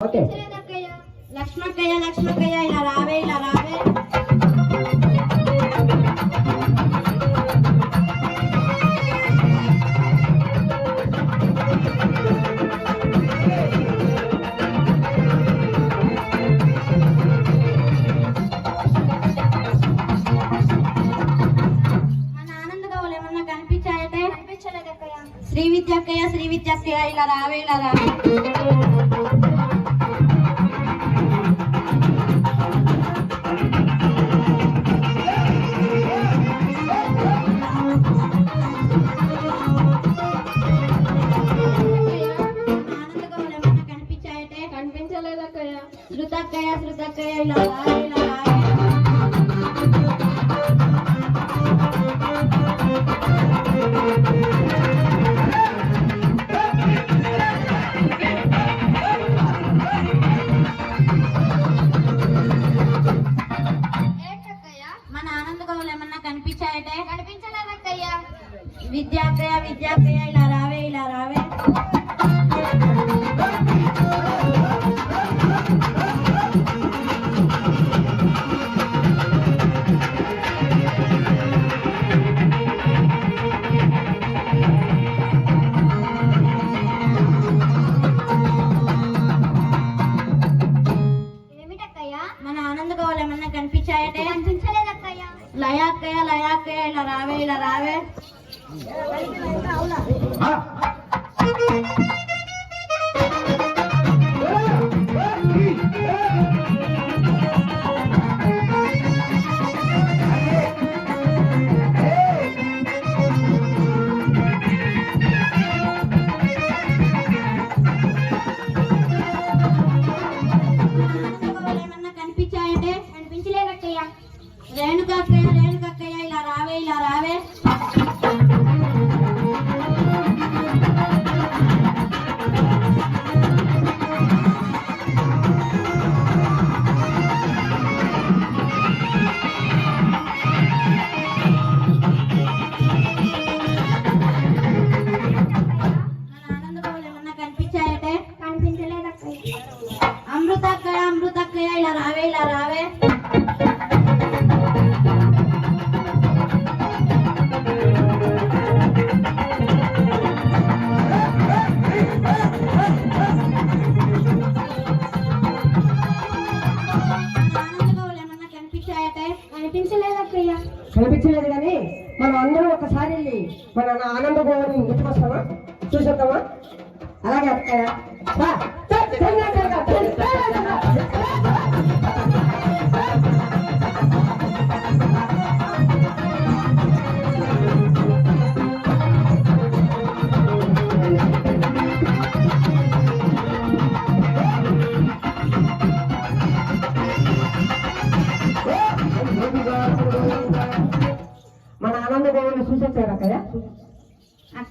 Okay లక్ష్మక్కయ్య లక్ష్మక్కయ్య ఇలా రావే ఇలా రావే శ్రీ విద్యాక్కయ్య శ్రీ విద్యాక్కయ్య ఇలా రావే ఇలా రావే লাগাই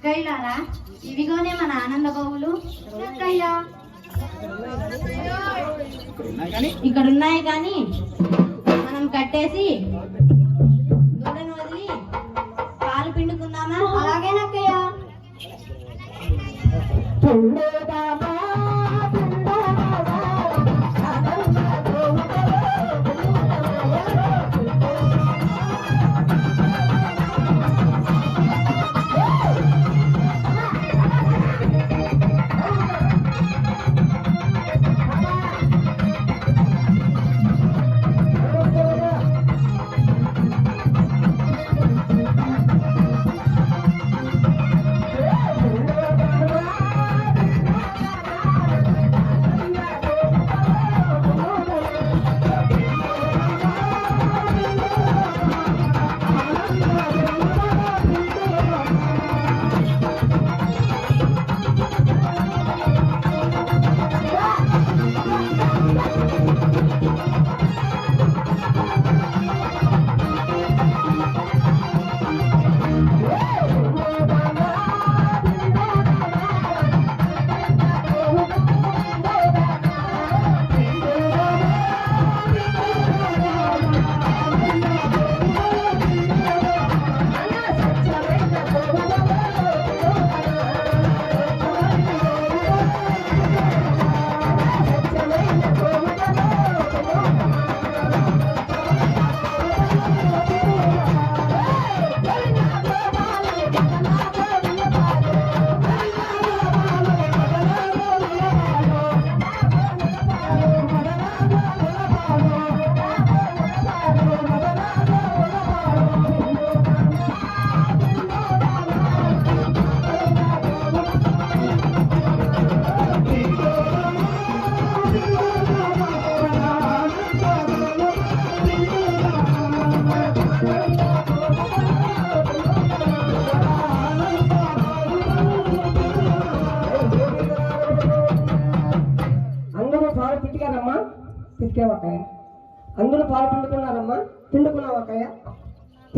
అక్కయ్యారా ఇవిగోనే మన ఆనంద బాబులు ఇక్కడ ఉన్నాయి కానీ మనం కట్టేసి దూడను వదిలి పాలు పిండుకుందామా? అలాగే అక్కయ్య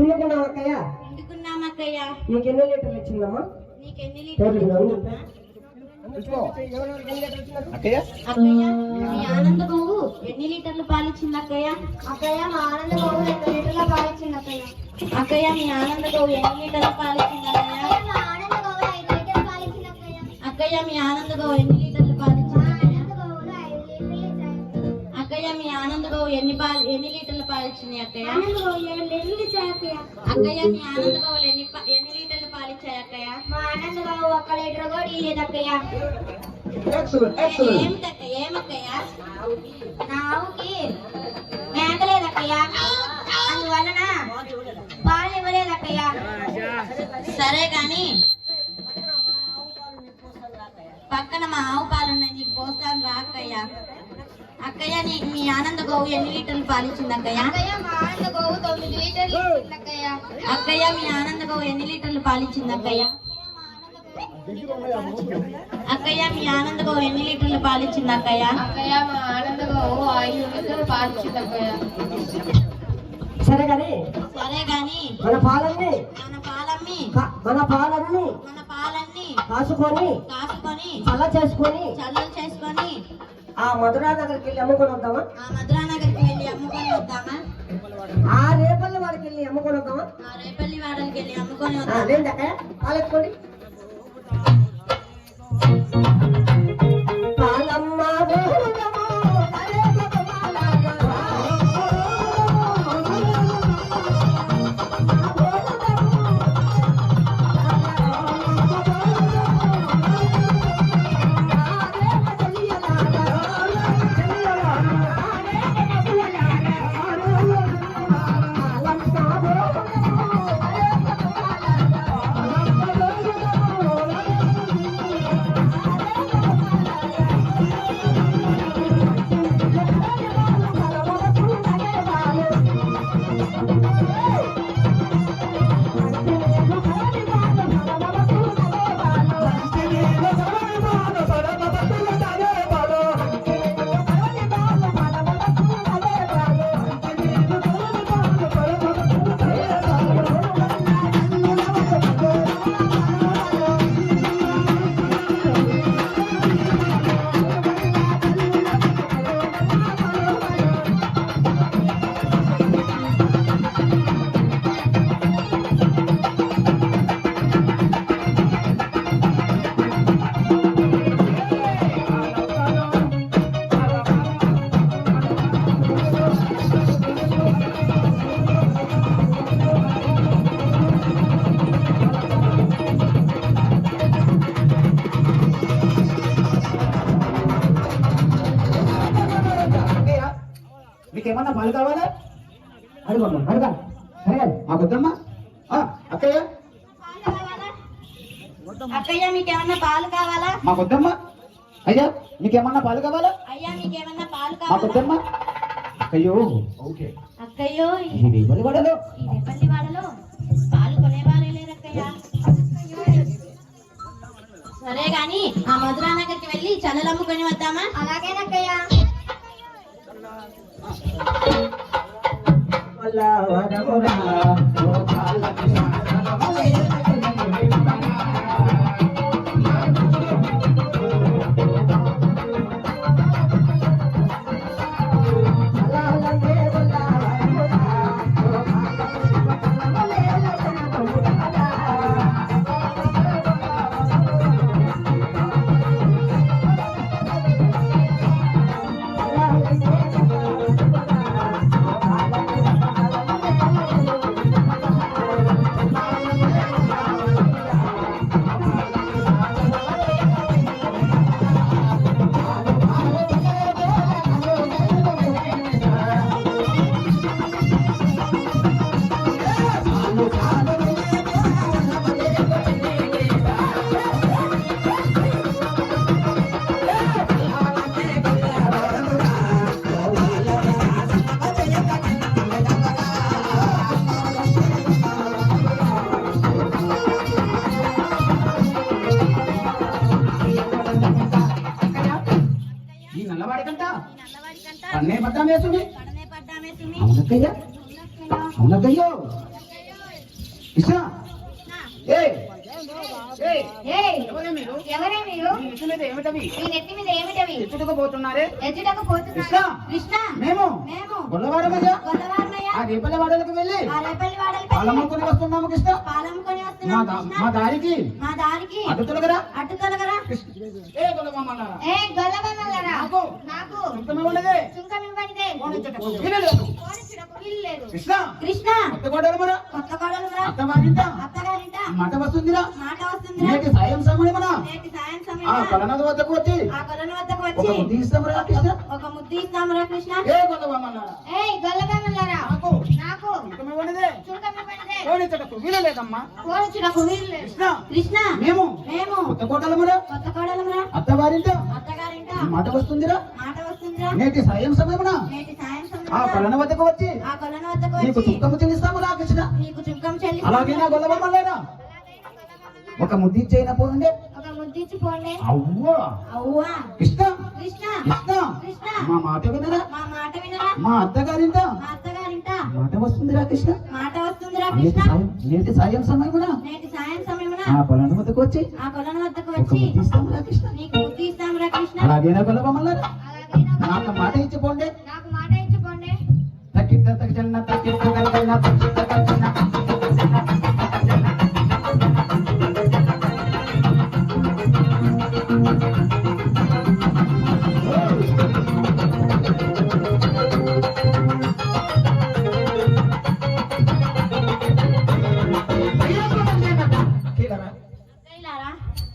పిండుకున్నావు అక్కయ్య పిండుకున్నాం అక్కయ్య నీకు ఎన్ని లీటర్లు ఇచ్చిందమ్మా నీకు ఎన్ని లీటర్లు. అక్కయ్య? అక్కయ్య మీ ఆనంద బాబు ఎన్ని లీటర్లు పాలిచ్చింది అక్కయ్య అక్కయ్య మా ఆనంద బాబు రెండు లీటర్ల పాలిచ్చింది అక్కయ్య అక్కయ్య మీ ఆనంద బాబు ఎన్ని లీటర్లు పాలిచ్చింది అక్కయ్య అక్కయ్య మీ ఆనంద బాబు ఎన్ని ఇచ్చాయి అక్కయ్య మీ ఆనంద బాబు ఎన్ని పాలు ఎన్ని లీటర్లు లీటర్లు ఇచ్చాయి అక్కయ్య అక్కయ్య మీ ఆనంద బాబులు ఎన్ని ఎన్ని లీటర్లు పాలిచ్చాయి అక్కయ్య మా ఆనంద బాబు ఒక్క లీటర్ కూడా ఇయ్యలేదు అక్కయ్య ఎక్సలెంట్ ఎక్సలెంట్ ఏమిటక్క ఏమక్కయ్య నా ఆవుకి మేకలేదు అక్కయ్య అందువలన పాలు ఇవ్వలేదు అక్కయ్య సరే గాని పక్కన మా ఆవు పాలు ఉన్నాయి నీకు పోస్తాను రా అక్కయ్య అక్కయ్య నీ మీ ఆనంద గోవు ఎన్ని లీటర్లు పాలిచ్చింది అక్కయ్య అక్కయ్య మా ఆనంద బాబు తొమ్మిది లీటర్లు ఇచ్చింది అక్కయ్య అక్కయ్య మీ ఆనంద గోవు ఎన్ని లీటర్లు పాలిచ్చింది అక్కయ్య అక్కయ్య మీ ఆనంద గోవు ఎన్ని లీటర్లు పాలిచ్చింది అక్కయ్య అక్కయ్య మా ఆనంద బాబు ఐదు లీటర్లు పాలిచ్చింది అక్కయ్య సరే కానీ సరే గాని మన పాలన్నీ మన పాలమ్మి మన పాలన్నీ మన పాలన్నీ కాసుకొని కాసుకొని చల్ల చేసుకొని చల్లలు చేసుకొని ఆ మధురా దగ్గరికి వెళ్ళి అమ్ముకొని వద్దామా? ఆ మధురా నగర్కి వెళ్ళి అమ్ముకొని వద్దామా? ఆ రేపల్లి వాడికి వెళ్ళి అమ్ముకొని వద్దామా? ఆ రేపల్లి వాడలకి వెళ్ళి అమ్ముకొని వద్దామా? వద్దమ్మా అక్కయ్య అక్కయ్య మీకేమన్నా పాలు కావాలా మాకు వద్దమ్మా అయ్యా మీకేమన్నా పాలు కావాలా అయ్యా మీకేమన్నా పాలు కావాలా వద్దమ్మా అక్కయ్యో ఓకే అక్కయ్యో ఇది వాడలో పాలు కొనేవారే లేరు అక్కయ్య సరే గాని ఆ మధురా నగర్కి వెళ్ళి చల్లలు అమ్ముకొని వద్దామా అలాగేనక్కయ్య వల్ల వరమురా, ఓ కృష్ణ మేము మేము గొల్లవాడమయ్యా ఆ రేపల్ల వాడలకు వెళ్ళి ఆ రేపల్లి వాడలు పాలమ్మకొని వస్తున్నాము కృష్ణ పాలమ్ముకొని మా దారికి మా దారికి అడ్డు తొలగరా అడ్డు తొలగరా ఏ గొల్లమామలారా ఏ గొల్లబొమ్మలరా నాకు నాకు సుంకం కృష్ణ! కృష్ణ! కొత్త కోడలు మన కొత్త కోడలు. అత్త వారింట? అత్తగారింట? మాట వస్తుందిరా. మాట వస్తుందిరా. నేటి సాయం సమయమన నేటి సాయం ఆ సమయం కొలనద వద్దకు వచ్చి. ఆ కొలను వద్దకు ఒక వచ్చి బుద్ధి ఇస్తామురా కృష్ణ. ఒక ముద్దు ఇస్తామురా కృష్ణ. ఏ గొల్లమామలారా ఏయ్ నాకు. నాకు. సుఖమే ఉన్నదే సుంకం ఇవ్వండి కోడితటకు వినలేదమ్మా పోనిచ్చుటకు వీలు లేదు. కృష్ణ. కృష్ణ. మేము. మేము. కొత్త మన కొత్త కోడలు రా. అత్తవారింట అత్తగారింట. మాట వస్తుందిరా. మాట వస్తుందిరా. నేటి సాయం నేటి సాయం ఆ కొలన వద్దకు వచ్చి ఆ కొలను వద్దకు నీకు వచ్చి చుక్కము చెల్లిస్తాము రా కృష్ణ నీకు చుక్కం చెల్లి అలాగే నా గొల్లబొమ్మలేనా ఒక ముద్దు ఇచ్చేయిన పోండి. ఒక ముద్దిచ్చి పోండి. అవ్వా. అవ్వా. కృష్ణ. కృష్ణ. కృష్ణ. కృష్ణ. మా మాట వినరా? మా మాట వినరా? మా అత్తగారింట? మా అత్తగారింట. మాట వస్తుందిరా కృష్ణ. మాట వస్తుందిరా నేటి కృష్ణ. సాయం నేటి సాయం సమయమున. నేటి సాయం సమయమున. ఆ పొలం వద్దకు వచ్చి. ఆ కొలను వద్దకు వచ్చి. ఇస్తామురా కృష్ణ. నీకు బుద్ధి ఇస్తామురా కృష్ణ. అలాగే నా నాకు నాకు మాట ఇచ్చి పోండి.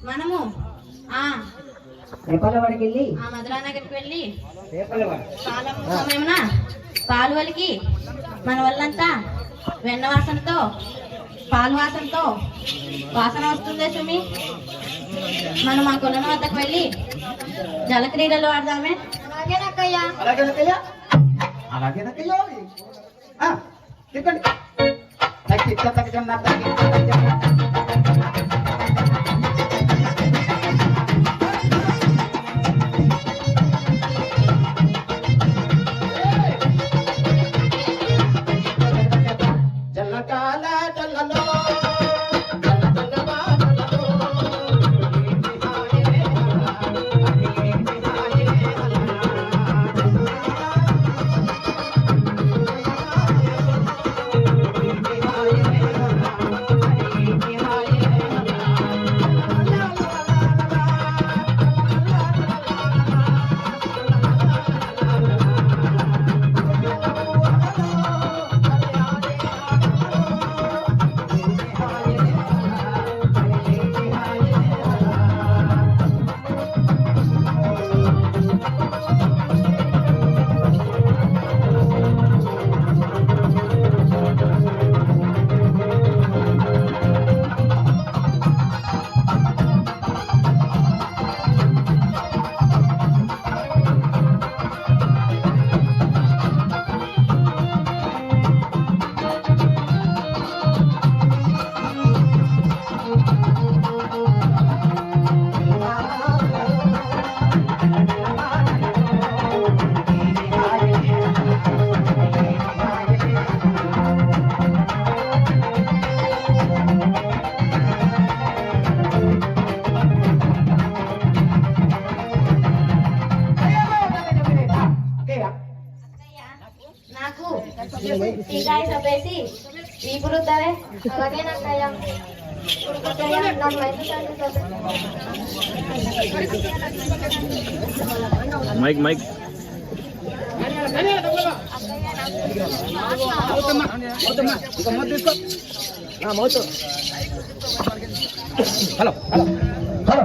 మనము ఆ రేపల్ల వాడికి వెళ్ళి ఆ మధురా నగర్కి వెళ్ళి రేపల్ల వాడు పాలం సమయమున పాలు వలికి మన వాళ్ళంతా వెన్న వాసనతో పాలు వాసనతో వాసన వస్తుందే సుమి. మనం ఆ కొలను వద్దకు వెళ్ళి జలక్రీడలు ఆడదామే. అలాగేనక్కయ్యా అలాగే నక్కయ్య అలాగే నక్కయ్య ఆ, mic mic. Hello. Hello hello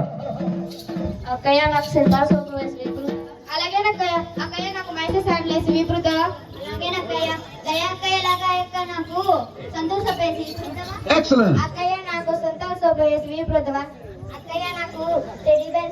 అక్కయ్య నాకు సిల్వర్ సోపు వేసి వీపురు అలాగేనక్కయ్య అక్కయ్య? నాకు మైసూర్ శాండీ వేసి వీపురుద్దావా అలాగేనక్కయ్య దయా అక్కయ్య లాగా అక్క నాకు వీపురుద్దావా? ఎక్సలెంట్ అక్కయ్య నాకు సంతూర్ సోపు వేసి వీపురుద్దావా? అక్కయ్య నాకు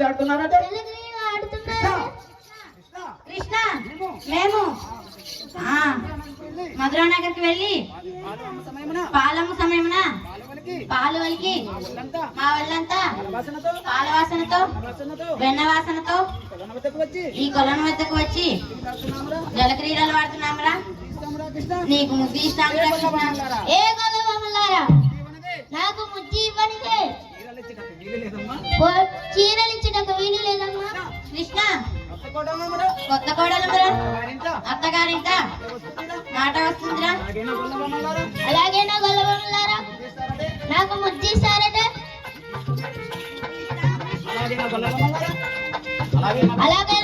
ఆడుతున్నారంటే తెల్లగిరిగా ఆడుతున్నారు కృష్ణ! మేము! మధురానగర్కి వెళ్ళి పాలమ్మ సమయమున పాలు వలికి మా వాళ్ళంతా పాల వాసనతో వెన్న వాసనతో ఈ కొలను వద్దకు వచ్చి జలక్రీడలు వాడుతున్నాంరా నీకు ముద్దు ఇస్తాంరా కృష్ణ. ఏ గొల్లవాములారా నాకు ముద్ది ఇవ్వనిదే చీరలు ఇచ్చటకు వీలు లేదమ్మా కృష్ణ. కొత్త కోడలు అత్తగారింట. మాట వస్తుందిరా. అలాగే నా గొల్లవాములారా నాకు ముద్ది ఇస్తారట అలాగే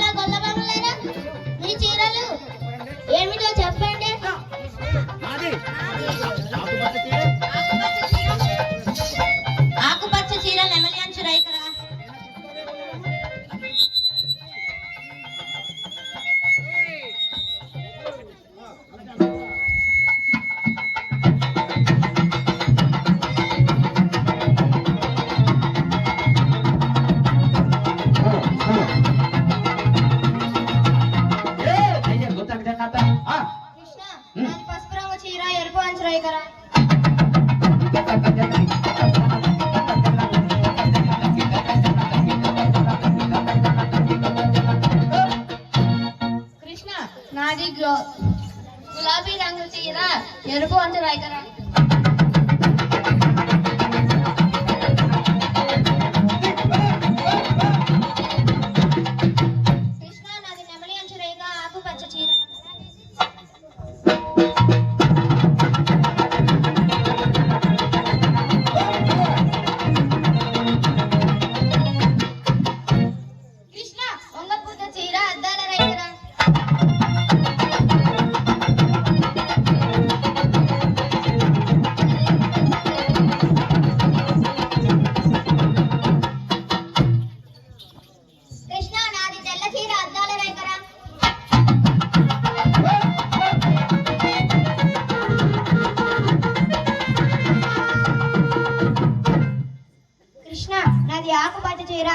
రేఖ చీర కృష్ణ నాది ఆకుపచ్చ చీర